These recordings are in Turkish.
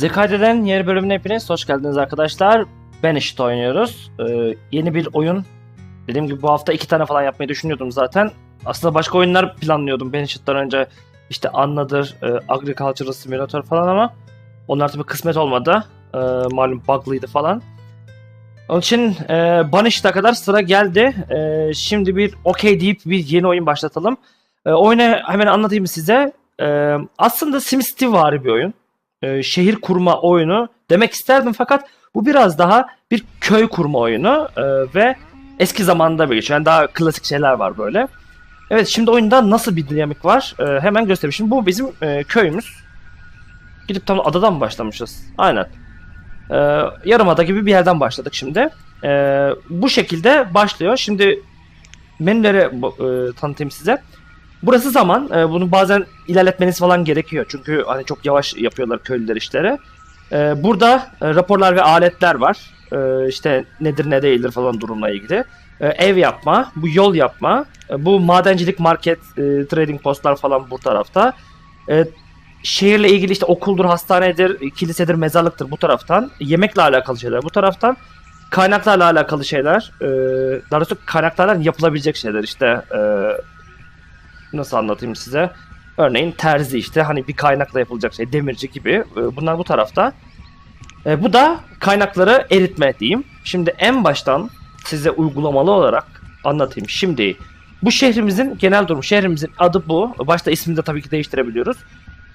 Zekaide'den yeni bölümüne hepiniz hoş geldiniz arkadaşlar. Ben işte oynuyoruz. Ee, yeni bir oyun. Dediğim gibi bu hafta iki tane falan yapmayı düşünüyordum zaten. Aslında başka oyunlar planlıyordum ben işitten önce. İşte Annadır, e, Agricultural Simulator falan ama onlar tabii kısmet olmadı. E, malum bug'lıydı falan. Onun için e, Banished'a kadar sıra geldi. E, şimdi bir okey deyip bir yeni oyun başlatalım. E, oyunu hemen anlatayım size. E, aslında SimCity var bir oyun e, şehir kurma oyunu demek isterdim fakat bu biraz daha bir köy kurma oyunu e, ve eski zamanda bir geçiyor. Yani daha klasik şeyler var böyle. Evet şimdi oyunda nasıl bir dinamik var e, hemen göstereyim. Şimdi bu bizim e, köyümüz. Gidip tam adadan mı başlamışız? Aynen. E, yarımada gibi bir yerden başladık şimdi. E, bu şekilde başlıyor. Şimdi menüleri e, tanıtayım size. Burası zaman. E, bunu bazen ilerletmeniz falan gerekiyor. Çünkü hani çok yavaş yapıyorlar köylüler işleri. E, burada e, raporlar ve aletler var. E, işte nedir ne değildir falan durumla ilgili. E, ev yapma, bu yol yapma, e, bu madencilik market, e, trading postlar falan bu tarafta. E, şehirle ilgili işte okuldur, hastanedir, kilisedir, mezarlıktır bu taraftan. Yemekle alakalı şeyler bu taraftan. Kaynaklarla alakalı şeyler. E, daha doğrusu kaynaklardan yapılabilecek şeyler işte. E, nasıl anlatayım size? Örneğin terzi işte hani bir kaynakla yapılacak şey demirci gibi. Ee, Bunlar bu tarafta. Ee, Bu da kaynakları eritme diyeyim. Şimdi en baştan size uygulamalı olarak anlatayım. Şimdi bu şehrimizin genel durumu. Şehrimizin adı bu. Başta ismini de tabii ki değiştirebiliyoruz.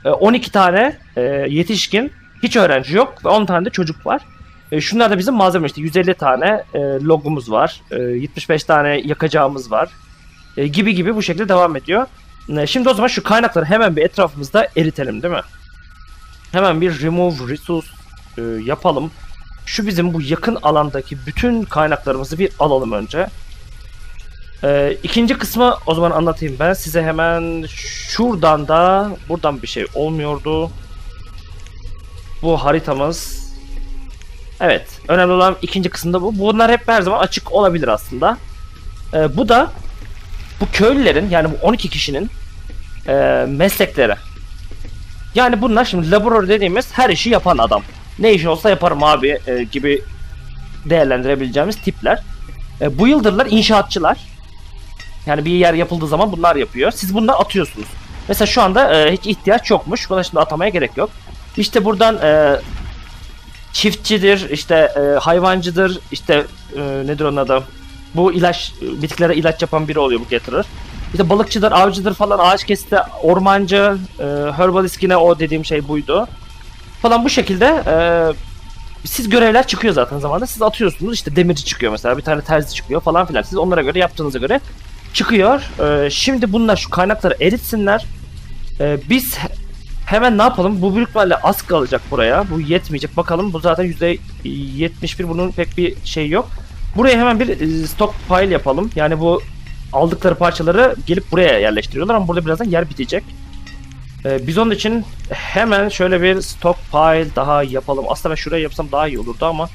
Ee, 12 tane e, yetişkin, hiç öğrenci yok ve 10 tane de çocuk var. E, Şunlar da bizim malzeme işte 150 tane e, logumuz var. E, 75 tane yakacağımız var. E, gibi gibi bu şekilde devam ediyor. E, Şimdi o zaman şu kaynakları hemen bir etrafımızda eritelim değil mi? Hemen bir remove resource e, yapalım. Şu bizim bu yakın alandaki bütün kaynaklarımızı bir alalım önce. E, ikinci kısmı o zaman anlatayım ben size hemen şuradan da buradan bir şey olmuyordu. Bu haritamız. Evet, önemli olan ikinci kısımda bu. Bunlar hep her zaman açık olabilir aslında. E, bu da bu köylülerin yani bu 12 kişinin e, meslekleri. Yani bunlar şimdi laborör dediğimiz her işi yapan adam. Ne işi olsa yaparım abi e, gibi değerlendirebileceğimiz tipler. E, bu yıldırlar inşaatçılar. Yani bir yer yapıldığı zaman bunlar yapıyor. Siz bunları atıyorsunuz. Mesela şu anda e, hiç ihtiyaç yokmuş. Buna şimdi atamaya gerek yok. İşte buradan e, çiftçidir, işte e, hayvancıdır, işte e, nedir onun adı? Bu ilaç, bitkilere ilaç yapan biri oluyor bu getirir. İşte balıkçıdır, avcıdır falan, ağaç kesti, ormancı, e, herbalist yine o dediğim şey buydu. Falan bu şekilde e, siz görevler çıkıyor zaten zamanda. Siz atıyorsunuz işte demirci çıkıyor mesela bir tane terzi çıkıyor falan filan. Siz onlara göre yaptığınıza göre çıkıyor. E, şimdi bunlar şu kaynakları eritsinler. E, biz he- hemen ne yapalım? Bu büyük ihtimalle az kalacak buraya. Bu yetmeyecek. Bakalım bu zaten %71 bunun pek bir şey yok. Buraya hemen bir e, stockpile yapalım. Yani bu aldıkları parçaları gelip buraya yerleştiriyorlar ama burada birazdan yer bitecek. Ee, biz onun için hemen şöyle bir stockpile daha yapalım. Aslında ben şuraya yapsam daha iyi olurdu ama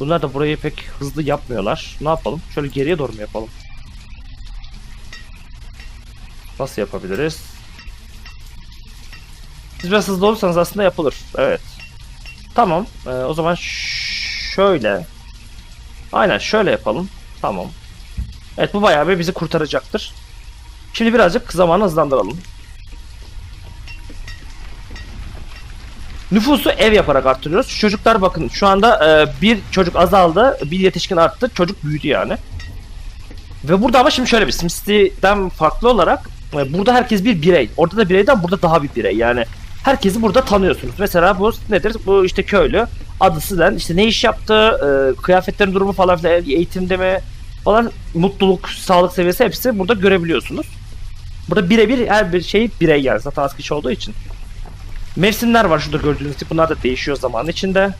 bunlar da burayı pek hızlı yapmıyorlar. Ne yapalım? Şöyle geriye doğru mu yapalım? Nasıl yapabiliriz? Siz biraz hızlı olursanız aslında yapılır. Evet. Tamam. Ee, o zaman şöyle Aynen şöyle yapalım. Tamam. Evet bu bayağı bir bizi kurtaracaktır. Şimdi birazcık zamanı hızlandıralım. Nüfusu ev yaparak arttırıyoruz. Çocuklar bakın şu anda e, bir çocuk azaldı, bir yetişkin arttı, çocuk büyüdü yani. Ve burada ama şimdi şöyle bir SimCity'den farklı olarak e, burada herkes bir birey. Orada da bireyden burada daha bir birey yani. Herkesi burada tanıyorsunuz. Mesela bu nedir? Bu işte köylü. Adı Silen. işte ne iş yaptı, e, kıyafetlerin durumu falan filan, eğitimde mi falan, mutluluk, sağlık seviyesi hepsi burada görebiliyorsunuz. Burada birebir her bir şey birey yani zaten az kişi olduğu için. Mevsimler var şurada gördüğünüz gibi. Bunlar da değişiyor zaman içinde.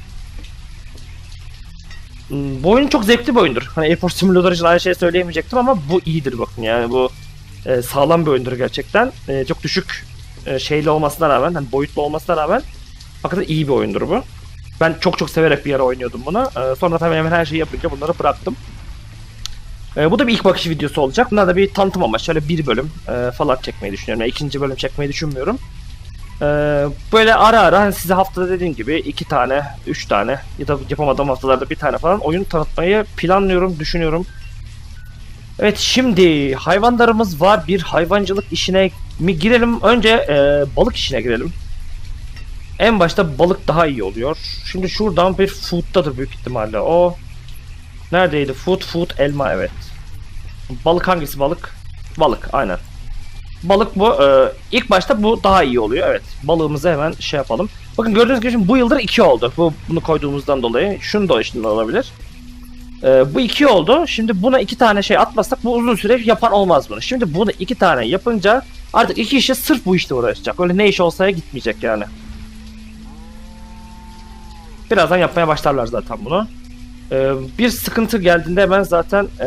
Hmm, Bu oyun çok zevkli bir oyundur. Hani Airport Simulator için aynı şey söyleyemeyecektim ama bu iyidir bakın yani bu e, sağlam bir oyundur gerçekten. E, çok düşük e, şeyli olmasına rağmen, hani boyutlu olmasına rağmen hakikaten iyi bir oyundur bu. Ben çok çok severek bir ara oynuyordum bunu. E, sonra tabii hemen her şeyi yapınca bunları bıraktım. E, bu da bir ilk bakış videosu olacak. Bunlar da bir tanıtım amaçlı. Şöyle bir bölüm e, falan çekmeyi düşünüyorum. Yani ikinci bölüm çekmeyi düşünmüyorum. Ee, böyle ara ara hani size haftada dediğim gibi iki tane, üç tane ya da yapamadığım haftalarda bir tane falan oyun tanıtmayı planlıyorum, düşünüyorum. Evet şimdi hayvanlarımız var. Bir hayvancılık işine mi girelim? Önce e, balık işine girelim. En başta balık daha iyi oluyor. Şimdi şuradan bir food'dadır büyük ihtimalle o. Neredeydi? Food, food, elma evet. Balık hangisi balık? Balık aynen. Balık bu. Ee, ilk başta bu daha iyi oluyor. Evet. Balığımızı hemen şey yapalım. Bakın gördüğünüz gibi şimdi bu yıldır 2 oldu. Bu bunu koyduğumuzdan dolayı. Şunu da şimdi olabilir. Ee, bu 2 oldu. Şimdi buna iki tane şey atmazsak bu uzun süre yapan olmaz bunu. Şimdi bunu iki tane yapınca artık iki kişi sırf bu işte uğraşacak. Öyle ne iş olsaya gitmeyecek yani. Birazdan yapmaya başlarlar zaten bunu. Ee, bir sıkıntı geldiğinde hemen zaten e,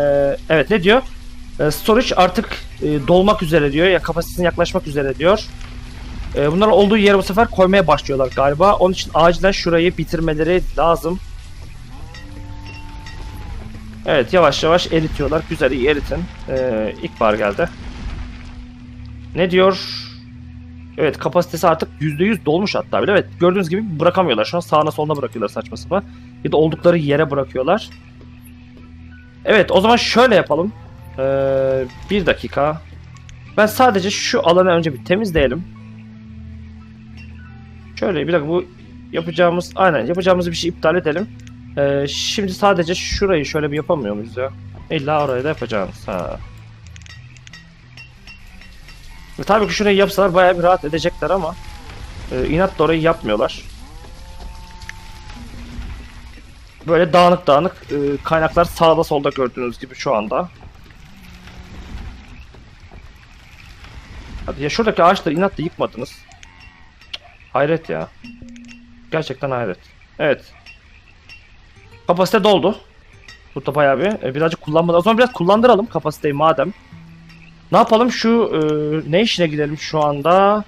evet ne diyor? E, storage artık e, dolmak üzere diyor ya kapasitesine yaklaşmak üzere diyor. E, bunların olduğu yere bu sefer koymaya başlıyorlar galiba. Onun için acilen şurayı bitirmeleri lazım. Evet yavaş yavaş eritiyorlar. Güzel iyi eritin. E, ilkbahar geldi. Ne diyor? Evet kapasitesi artık %100 dolmuş hatta bile. Evet gördüğünüz gibi bırakamıyorlar. Şu an sağına soluna bırakıyorlar saçma sapan. Ya da oldukları yere bırakıyorlar. Evet o zaman şöyle yapalım. Ee, bir dakika. Ben sadece şu alanı önce bir temizleyelim. Şöyle bir dakika bu yapacağımız aynen yapacağımız bir şey iptal edelim. Ee, şimdi sadece şurayı şöyle bir yapamıyor muyuz ya? İlla orayı da yapacağız. Ha. Ve tabii ki şurayı yapsalar bayağı bir rahat edecekler ama e, inatla orayı yapmıyorlar. Böyle dağınık dağınık e, kaynaklar sağda solda gördüğünüz gibi şu anda. Hadi ya şuradaki ağaçları inatla yıkmadınız. Hayret ya. Gerçekten hayret. Evet. Kapasite doldu. Burada bayağı bir. E, birazcık kullanmadı. O zaman biraz kullandıralım kapasiteyi madem. Ne yapalım şu e, ne işine gidelim şu anda?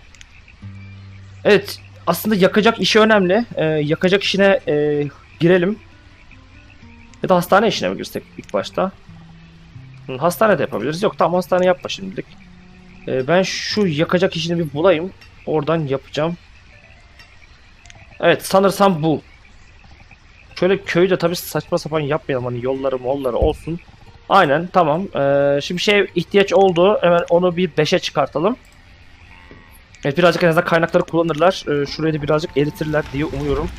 Evet aslında yakacak işi önemli. E, yakacak işine e, girelim. Ya da hastane işine mi girsek ilk başta? Hı, hastane de yapabiliriz. Yok tamam hastane yapma şimdilik. E, ben şu yakacak işini bir bulayım. Oradan yapacağım. Evet sanırsam bu. Şöyle köyde tabii saçma sapan yapmayalım hani yolları molları olsun. Aynen tamam. Ee, şimdi şey ihtiyaç oldu. Hemen onu bir 5'e çıkartalım. Evet birazcık en azından kaynakları kullanırlar. Ee, şurayı da birazcık eritirler diye umuyorum.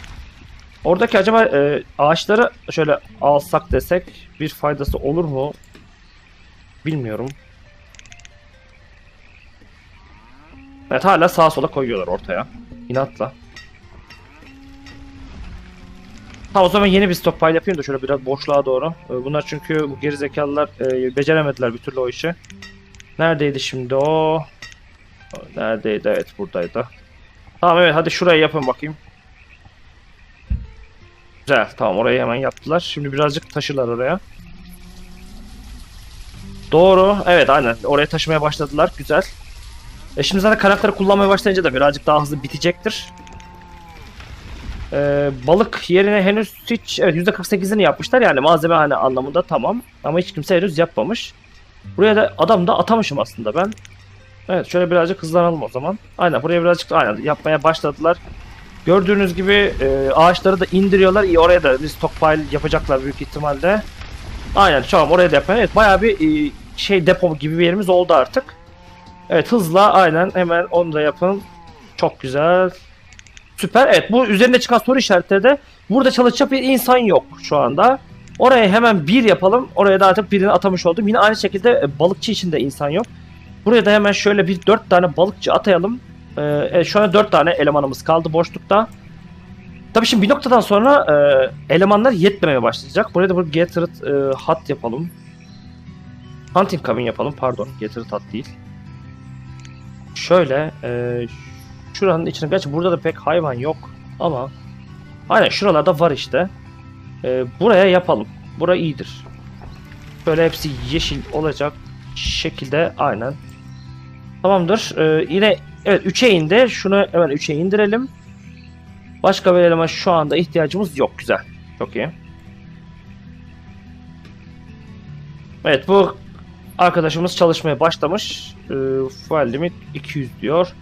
Oradaki acaba e, ağaçları şöyle alsak desek bir faydası olur mu? Bilmiyorum. Evet hala sağa sola koyuyorlar ortaya. İnatla. Ha o zaman yeni bir stockpile yapayım da şöyle biraz boşluğa doğru. Ee, Bunlar çünkü bu gerizekalılar e, beceremediler bir türlü o işi. Neredeydi şimdi o? Neredeydi? Evet buradaydı. Tamam evet hadi şurayı yapın bakayım. Güzel tamam orayı hemen yaptılar. Şimdi birazcık taşırlar oraya. Doğru. Evet aynen. Oraya taşımaya başladılar. Güzel. E şimdi zaten karakteri kullanmaya başlayınca da birazcık daha hızlı bitecektir. Ee, balık yerine henüz hiç evet %48'ini yapmışlar yani malzeme hani anlamında tamam ama hiç kimse henüz yapmamış. Buraya da adam da atamışım aslında ben. Evet şöyle birazcık hızlanalım o zaman. Aynen buraya birazcık aynen yapmaya başladılar. Gördüğünüz gibi e, ağaçları da indiriyorlar. İyi oraya da bir stockpile yapacaklar büyük ihtimalle. Aynen tamam oraya da yapın. Evet bayağı bir e, şey depo gibi bir yerimiz oldu artık. Evet hızla aynen hemen onu da yapın. Çok güzel. Süper. Evet bu üzerinde çıkan soru işaretleri de burada çalışacak bir insan yok şu anda. Oraya hemen bir yapalım. Oraya da artık birini atamış oldum. Yine aynı şekilde e, balıkçı için de insan yok. Buraya da hemen şöyle bir dört tane balıkçı atayalım. Ee, evet, şu an dört tane elemanımız kaldı boşlukta. Tabii şimdi bir noktadan sonra e, elemanlar yetmemeye başlayacak. Buraya da bu Gathered e, Hut yapalım. Hunting Cabin yapalım. Pardon. Gathered Hut değil. Şöyle e, şuranın içine gerçi burada da pek hayvan yok ama aynen şuralarda var işte. Ee, buraya yapalım. Bura iyidir. Böyle hepsi yeşil olacak şekilde aynen. Tamamdır. Ee, yine evet 3'e indi. Şunu hemen 3'e indirelim. Başka bir eleman şu anda ihtiyacımız yok. Güzel. Çok iyi. Evet bu arkadaşımız çalışmaya başlamış. Ee, file limit 200 diyor.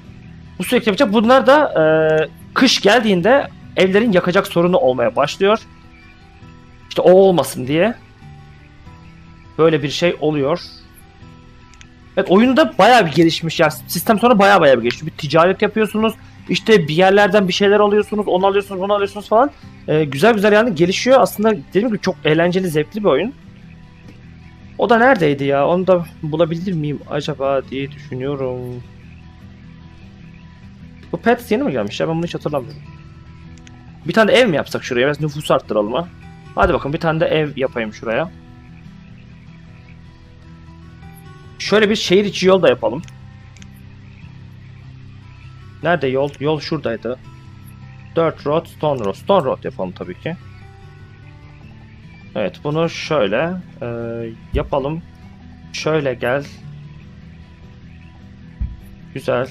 Bu sürekli yapacak. Bunlar da e, kış geldiğinde evlerin yakacak sorunu olmaya başlıyor. İşte o olmasın diye. Böyle bir şey oluyor. Evet oyunda bayağı bir gelişmiş ya. Sistem sonra bayağı bayağı bir gelişti. Bir ticaret yapıyorsunuz. İşte bir yerlerden bir şeyler alıyorsunuz. Onu alıyorsunuz, bunu alıyorsunuz falan. Ee, güzel güzel yani gelişiyor. Aslında dediğim gibi çok eğlenceli, zevkli bir oyun. O da neredeydi ya? Onu da bulabilir miyim acaba diye düşünüyorum. Pets yeni mi gelmiş ya? Ben bunu hiç hatırlamıyorum. Bir tane ev mi yapsak şuraya? Biraz nüfus arttıralım ha. Hadi bakın bir tane de ev yapayım şuraya. Şöyle bir şehir içi yol da yapalım. Nerede yol? Yol şuradaydı. Dirt Road, Stone Road. Stone Road yapalım tabii ki. Evet bunu şöyle e, yapalım. Şöyle gel. Güzel.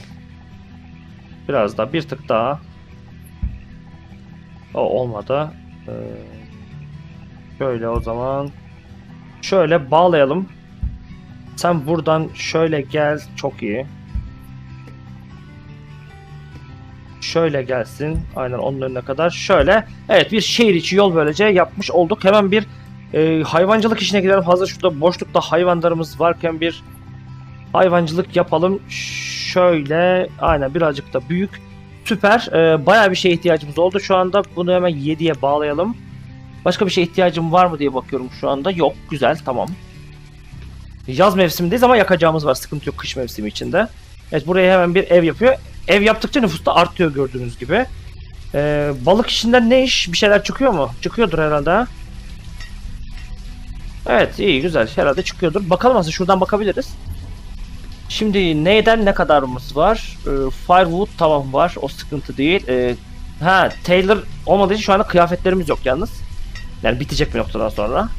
Biraz daha bir tık daha. O olmadı. Ee, şöyle o zaman. Şöyle bağlayalım. Sen buradan şöyle gel. Çok iyi. Şöyle gelsin. Aynen onun önüne kadar. Şöyle. Evet bir şehir içi yol böylece yapmış olduk. Hemen bir e, hayvancılık işine girelim. Hazır şurada boşlukta hayvanlarımız varken bir hayvancılık yapalım. Şöyle. Aynen birazcık da büyük. Süper. Ee, bayağı bir şeye ihtiyacımız oldu şu anda. Bunu hemen 7'ye bağlayalım. Başka bir şeye ihtiyacım var mı diye bakıyorum şu anda. Yok. Güzel. Tamam. Yaz mevsimindeyiz ama yakacağımız var. Sıkıntı yok kış mevsimi içinde. Evet buraya hemen bir ev yapıyor. Ev yaptıkça nüfus da artıyor gördüğünüz gibi. Ee, balık işinden ne iş? Bir şeyler çıkıyor mu? Çıkıyordur herhalde ha? Evet iyi güzel. Herhalde çıkıyordur. Bakalım aslında şuradan bakabiliriz. Şimdi neyden ne kadarımız var? Ee, firewood tamam var. O sıkıntı değil. Ee, ha Taylor olmadığı için şu anda kıyafetlerimiz yok yalnız. Yani bitecek bir noktadan sonra.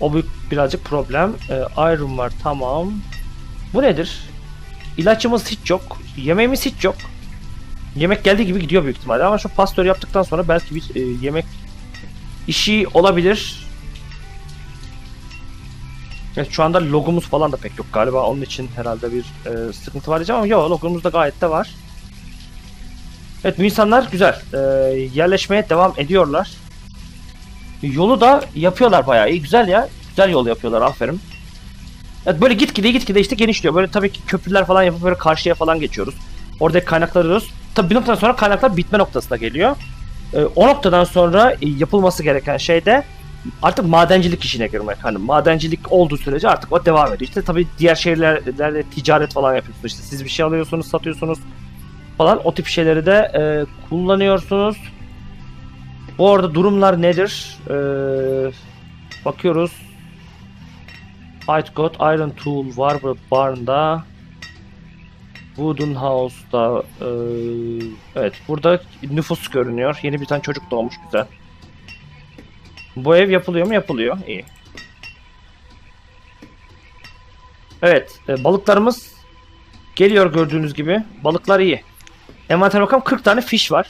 O büyük birazcık problem. Ee, iron var tamam. Bu nedir? İlaçımız hiç yok. Yemeğimiz hiç yok. Yemek geldiği gibi gidiyor büyük ihtimalle ama şu pastör yaptıktan sonra belki bir e, yemek işi olabilir. Evet şu anda logomuz falan da pek yok galiba onun için herhalde bir e, sıkıntı var diyeceğim ama yok logomuz da gayet de var. Evet bu insanlar güzel e, yerleşmeye devam ediyorlar. Yolu da yapıyorlar bayağı iyi güzel ya güzel yol yapıyorlar aferin. Evet böyle gitgide gitgide işte genişliyor. Böyle tabii ki köprüler falan yapıp böyle karşıya falan geçiyoruz. Oradaki kaynakları arıyoruz. Tabii bir noktadan sonra kaynaklar bitme noktasına geliyor. Ee, o noktadan sonra e, yapılması gereken şey de artık madencilik işine girmek. Hani madencilik olduğu sürece artık o devam ediyor. İşte tabii diğer şehirlerde ticaret falan yapıyorsunuz. İşte siz bir şey alıyorsunuz, satıyorsunuz falan. O tip şeyleri de e, kullanıyorsunuz. Bu arada durumlar nedir? Ee, bakıyoruz. White God Iron Tool var bu barnda. Wooden House'da e, evet burada nüfus görünüyor. Yeni bir tane çocuk doğmuş güzel. Bu ev yapılıyor mu? Yapılıyor. İyi. Evet e, balıklarımız geliyor gördüğünüz gibi. Balıklar iyi. Envanter bakalım 40 tane fish var.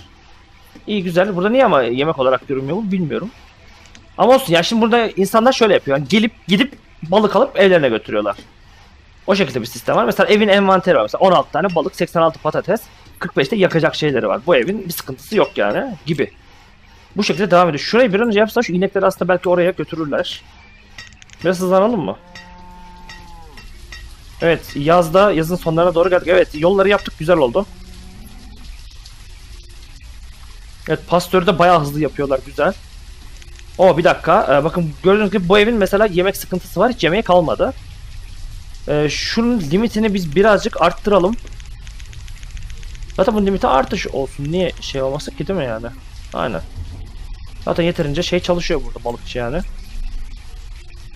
İyi güzel. Burada niye ama yemek olarak görünmüyor bu bilmiyorum. Ama olsun ya şimdi burada insanlar şöyle yapıyor. Yani gelip gidip balık alıp evlerine götürüyorlar. O şekilde bir sistem var. Mesela evin envanteri var. Mesela 16 tane balık, 86 patates, 45'te yakacak şeyleri var. Bu evin bir sıkıntısı yok yani gibi. Bu şekilde devam ediyor. Şurayı bir önce yapsa şu inekleri aslında belki oraya götürürler. Biraz hızlanalım mı? Evet yazda yazın sonlarına doğru geldik. Evet yolları yaptık güzel oldu. Evet pastörü de bayağı hızlı yapıyorlar güzel. O bir dakika. Ee, bakın gördüğünüz gibi bu evin mesela yemek sıkıntısı var. Hiç yemeğe kalmadı. Ee, şunun limitini biz birazcık arttıralım. Zaten bu limiti artış olsun. Niye şey olmasın ki değil mi yani? Aynen. Zaten yeterince şey çalışıyor burada balıkçı yani.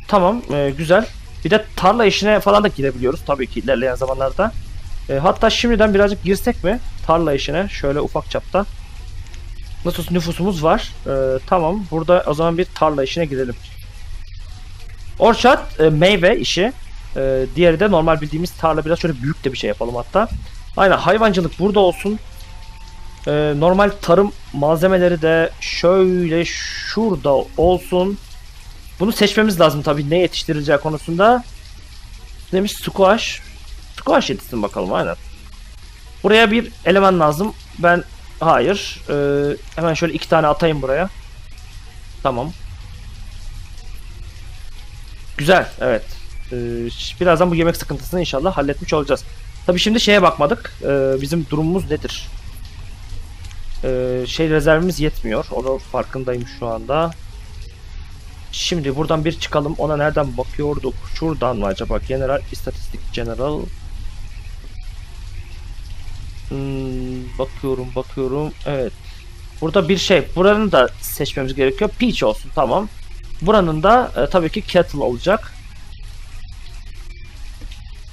Tamam e, güzel. Bir de tarla işine falan da girebiliyoruz tabii ki ilerleyen zamanlarda. E, hatta şimdiden birazcık girsek mi tarla işine şöyle ufak çapta. Nasıl nüfusumuz var. Ee, tamam. Burada o zaman bir tarla işine girelim. Orçat e, meyve işi. E, diğeri de normal bildiğimiz tarla biraz şöyle büyük de bir şey yapalım hatta. Aynen hayvancılık burada olsun. E, normal tarım malzemeleri de şöyle şurada olsun. Bunu seçmemiz lazım tabii ne yetiştirileceği konusunda. Demiş squash. Squash yetişsin bakalım aynen. Buraya bir eleman lazım. Ben hayır. Ee, hemen şöyle iki tane atayım buraya. Tamam. Güzel. Evet. Ee, birazdan bu yemek sıkıntısını inşallah halletmiş olacağız. Tabii şimdi şeye bakmadık. Ee, bizim durumumuz nedir? Ee, şey rezervimiz yetmiyor. Onu farkındayım şu anda. Şimdi buradan bir çıkalım. Ona nereden bakıyorduk? Şuradan mı acaba? General istatistik general. Hmm, bakıyorum bakıyorum. Evet. Burada bir şey. Buranın da seçmemiz gerekiyor. Peach olsun tamam. Buranın da e, tabii ki kettle olacak.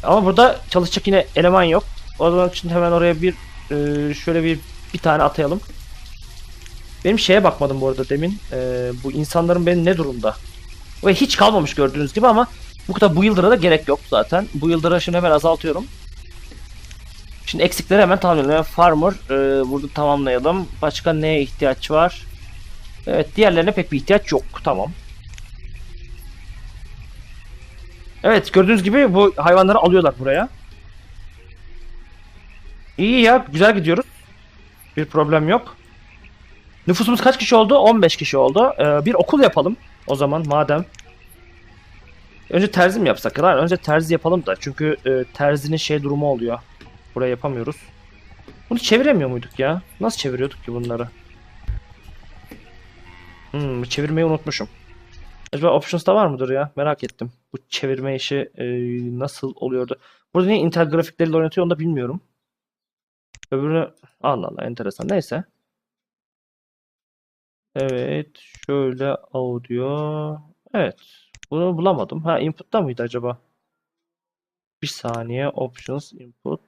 Ama burada çalışacak yine eleman yok. O zaman için hemen oraya bir e, şöyle bir bir tane atayalım. Benim şeye bakmadım bu arada demin. E, bu insanların benim ne durumda? Ve hiç kalmamış gördüğünüz gibi ama bu kadar bu yıldıra da gerek yok zaten. Bu yıldıra şimdi hemen azaltıyorum. Şimdi eksikleri hemen tamamlayalım. Yani farmer e, burada tamamlayalım. Başka neye ihtiyaç var? Evet diğerlerine pek bir ihtiyaç yok. Tamam. Evet gördüğünüz gibi bu hayvanları alıyorlar buraya. İyi ya güzel gidiyoruz. Bir problem yok. Nüfusumuz kaç kişi oldu? 15 kişi oldu. Ee, bir okul yapalım o zaman madem. Önce terzi mi yapsak? Hayır, önce terzi yapalım da. Çünkü e, terzinin şey durumu oluyor. Buraya yapamıyoruz. Bunu çeviremiyor muyduk ya? Nasıl çeviriyorduk ki bunları? Hmm, çevirmeyi unutmuşum. Acaba options'ta var mıdır ya? Merak ettim. Bu çevirme işi e, nasıl oluyordu? Burada niye Intel grafikleriyle oynatıyor onu da bilmiyorum. Öbürünü... Allah Allah enteresan. Neyse. Evet. Şöyle audio. Evet. Bunu bulamadım. Ha input'ta mıydı acaba? Bir saniye. Options input.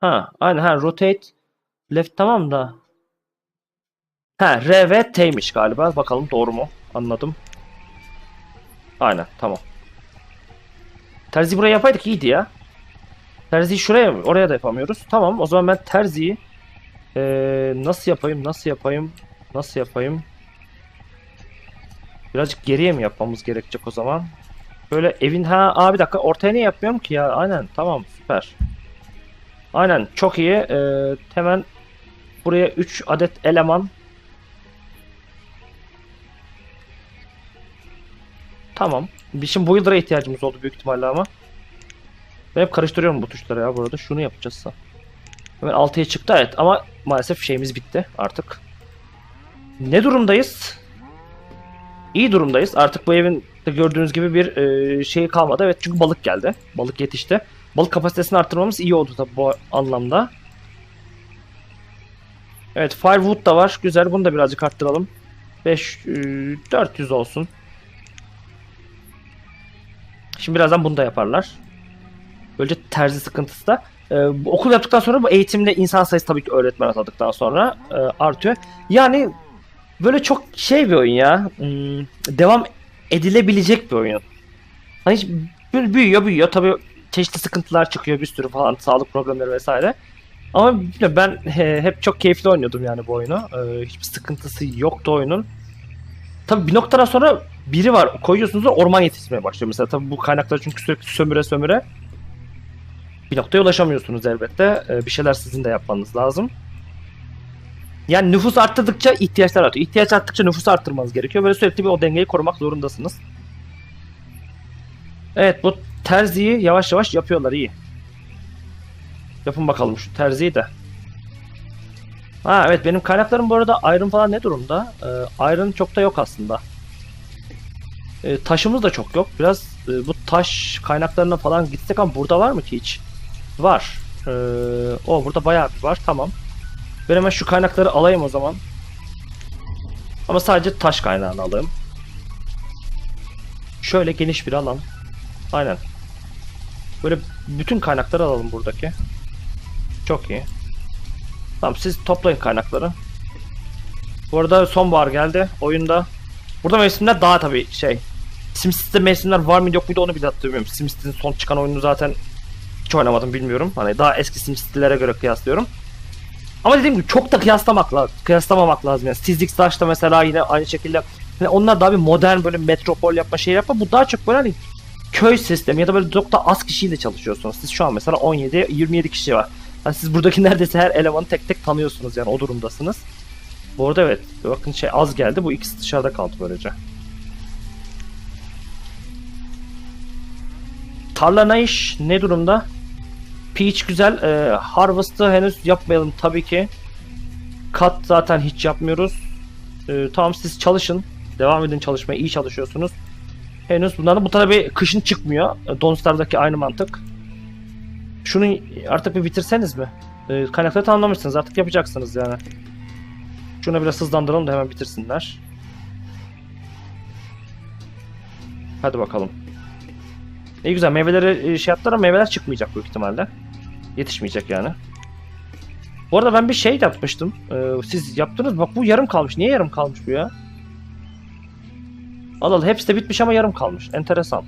Ha aynen ha rotate left tamam da. Ha R ve T'ymiş galiba. Bakalım doğru mu? Anladım. Aynen tamam. Terzi buraya yapaydık iyiydi ya. Terziyi şuraya mı? Oraya da yapamıyoruz. Tamam o zaman ben terziyi eee, nasıl yapayım? Nasıl yapayım? Nasıl yapayım? Birazcık geriye mi yapmamız gerekecek o zaman? Böyle evin ha abi dakika ortaya niye yapmıyorum ki ya? Aynen tamam süper. Aynen çok iyi. Ee, hemen buraya 3 adet eleman. Tamam. Şimdi Builder'a ihtiyacımız oldu büyük ihtimalle ama. Ben hep karıştırıyorum bu tuşları ya burada. Şunu yapacağız. Hemen 6'ya çıktı evet ama maalesef şeyimiz bitti artık. Ne durumdayız? İyi durumdayız. Artık bu evin de gördüğünüz gibi bir e, şey kalmadı. Evet çünkü balık geldi. Balık yetişti. Balık kapasitesini arttırmamız iyi oldu tabi bu anlamda. Evet Firewood da var. Güzel bunu da birazcık arttıralım. 5 e, 400 olsun. Şimdi birazdan bunu da yaparlar. Böylece terzi sıkıntısı da. E, okul yaptıktan sonra bu eğitimde insan sayısı tabii ki öğretmen atadıktan sonra e, artıyor. Yani böyle çok şey bir oyun ya. Hmm, devam edilebilecek bir oyun. Hani hiç büyüyor büyüyor. Tabii çeşitli sıkıntılar çıkıyor bir sürü falan sağlık problemleri vesaire. Ama ben he, hep çok keyifli oynuyordum yani bu oyunu. Ee, hiçbir sıkıntısı yoktu oyunun. Tabii bir noktadan sonra biri var koyuyorsunuz orman yetişmeye başlıyor mesela. Tabii bu kaynakları çünkü sürekli sömüre sömüre bir noktaya ulaşamıyorsunuz elbette. Ee, bir şeyler sizin de yapmanız lazım. Yani nüfus arttıkça ihtiyaçlar artıyor. İhtiyaç arttıkça nüfusu arttırmanız gerekiyor. Böyle sürekli bir o dengeyi korumak zorundasınız. Evet bu terziyi yavaş yavaş yapıyorlar iyi. Yapın bakalım şu terziyi de. Ha evet benim kaynaklarım bu arada iron falan ne durumda? Ee, iron çok da yok aslında. Ee, taşımız da çok yok. Biraz e, bu taş kaynaklarına falan gitsek ama burada var mı ki hiç? Var. Ee, o burada bayağı bir var. Tamam. Ben hemen şu kaynakları alayım o zaman. Ama sadece taş kaynağını alayım. Şöyle geniş bir alan. Aynen. Böyle bütün kaynakları alalım buradaki. Çok iyi. Tamam siz toplayın kaynakları. Bu arada sonbahar geldi oyunda. Burada mevsimler daha tabii şey. SimCity'de mevsimler var mı yok muydu onu bile hatırlamıyorum. SimCity'nin son çıkan oyunu zaten hiç oynamadım bilmiyorum. Hani daha eski SimCity'lere göre kıyaslıyorum. Ama dediğim gibi çok da kıyaslamak lazım. Kıyaslamamak lazım yani. Stiz Dash'ta mesela yine aynı şekilde hani onlar daha bir modern böyle metropol yapma şey yapma. Bu daha çok böyle hani köy sistemi ya da böyle çok da az kişiyle çalışıyorsunuz. Siz şu an mesela 17 27 kişi var. Hani siz buradaki neredeyse her elemanı tek tek tanıyorsunuz yani o durumdasınız. Bu arada evet bakın şey az geldi bu ikisi dışarıda kaldı böylece. Tarla ne iş? Ne durumda? Peach güzel. Ee, Harvest'ı henüz yapmayalım tabii ki. Kat zaten hiç yapmıyoruz. Ee, tamam siz çalışın. Devam edin çalışmaya. iyi çalışıyorsunuz. Henüz bunların bu tabii kışın çıkmıyor. Ee, Donstar'daki aynı mantık. Şunu artık bir bitirseniz mi? Ee, kaynakları tamamlamışsınız. Artık yapacaksınız yani. Şunu biraz hızlandıralım da hemen bitirsinler. Hadi bakalım. İyi güzel meyveleri e, şey yaptılar ama meyveler çıkmayacak büyük ihtimalle. Yetişmeyecek yani. Bu arada ben bir şey yapmıştım. Ee, siz yaptınız bak bu yarım kalmış. Niye yarım kalmış bu ya? Allah Allah hepsi de bitmiş ama yarım kalmış. Enteresan.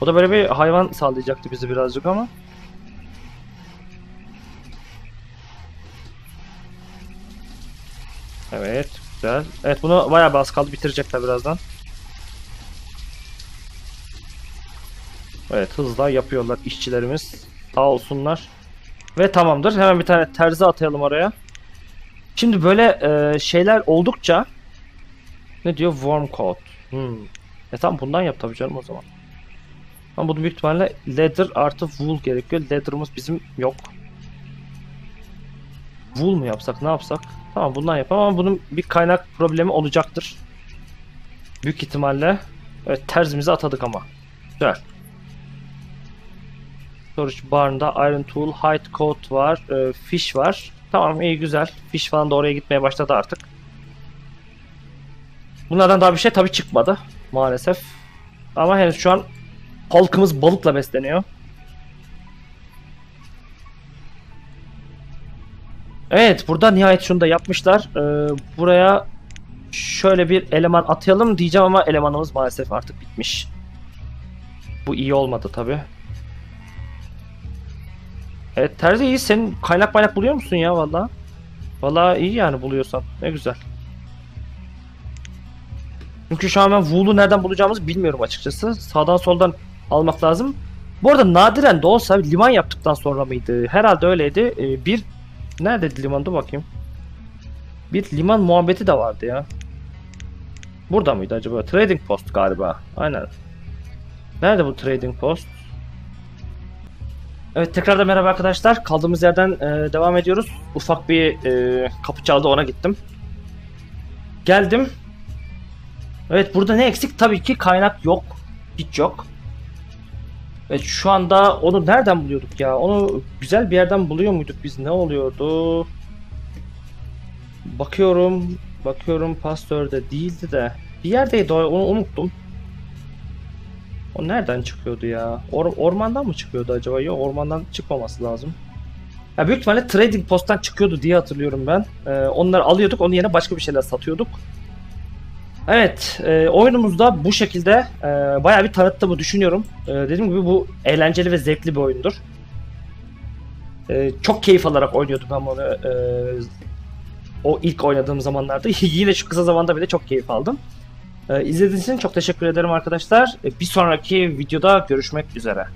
O da böyle bir hayvan sağlayacaktı bizi birazcık ama. Evet güzel. Evet bunu bayağı az kaldı bitirecekler birazdan. Evet hızla yapıyorlar işçilerimiz. Sağ olsunlar. Ve tamamdır. Hemen bir tane terzi atayalım oraya. Şimdi böyle e, şeyler oldukça ne diyor? Warm coat. Hmm. E tamam bundan yap tabii canım o zaman. Ama bunu büyük ihtimalle leather artı wool gerekiyor. Leather'ımız bizim yok. Wool mu yapsak ne yapsak? Tamam bundan yapalım ama bunun bir kaynak problemi olacaktır. Büyük ihtimalle. Evet terzimizi atadık ama. Güzel. Storage barında Iron Tool, Hide Coat var, e, Fish var. Tamam iyi güzel. Fish falan da oraya gitmeye başladı artık. Bunlardan daha bir şey tabii çıkmadı maalesef. Ama henüz şu an halkımız balıkla besleniyor. Evet burada nihayet şunu da yapmışlar. Ee, buraya şöyle bir eleman atayalım diyeceğim ama elemanımız maalesef artık bitmiş. Bu iyi olmadı tabi. Evet Terzi iyi. Sen kaynak baynak buluyor musun ya valla? Valla iyi yani buluyorsan. Ne güzel. Çünkü şu an ben Wool'u nereden bulacağımızı bilmiyorum açıkçası. Sağdan soldan almak lazım. Bu arada nadiren de olsa liman yaptıktan sonra mıydı? Herhalde öyleydi. Ee, bir Nerede limanda bakayım. Bir liman muhabbeti de vardı ya. Burada mıydı acaba? Trading Post galiba. Aynen. Nerede bu Trading Post? Evet tekrar da merhaba arkadaşlar. Kaldığımız yerden e, devam ediyoruz. Ufak bir e, kapı çaldı ona gittim. Geldim. Evet burada ne eksik? Tabii ki kaynak yok. Hiç yok. Evet şu anda onu nereden buluyorduk ya? Onu güzel bir yerden buluyor muyduk biz? Ne oluyordu? Bakıyorum. Bakıyorum pastörde değildi de. Bir yerdeydi onu unuttum. O nereden çıkıyordu ya? Or ormandan mı çıkıyordu acaba? Yok ormandan çıkmaması lazım. Ya büyük ihtimalle trading posttan çıkıyordu diye hatırlıyorum ben. Ee, onları alıyorduk, onun yerine başka bir şeyler satıyorduk. Evet, e, oyunumuzda bu şekilde e, bayağı bir tanıttığımı düşünüyorum. E, dediğim gibi bu eğlenceli ve zevkli bir oyundur. E, çok keyif alarak oynuyordum ben bunu. E, o ilk oynadığım zamanlarda. Yine şu kısa zamanda bile çok keyif aldım. E, izlediğiniz için çok teşekkür ederim arkadaşlar. E, bir sonraki videoda görüşmek üzere.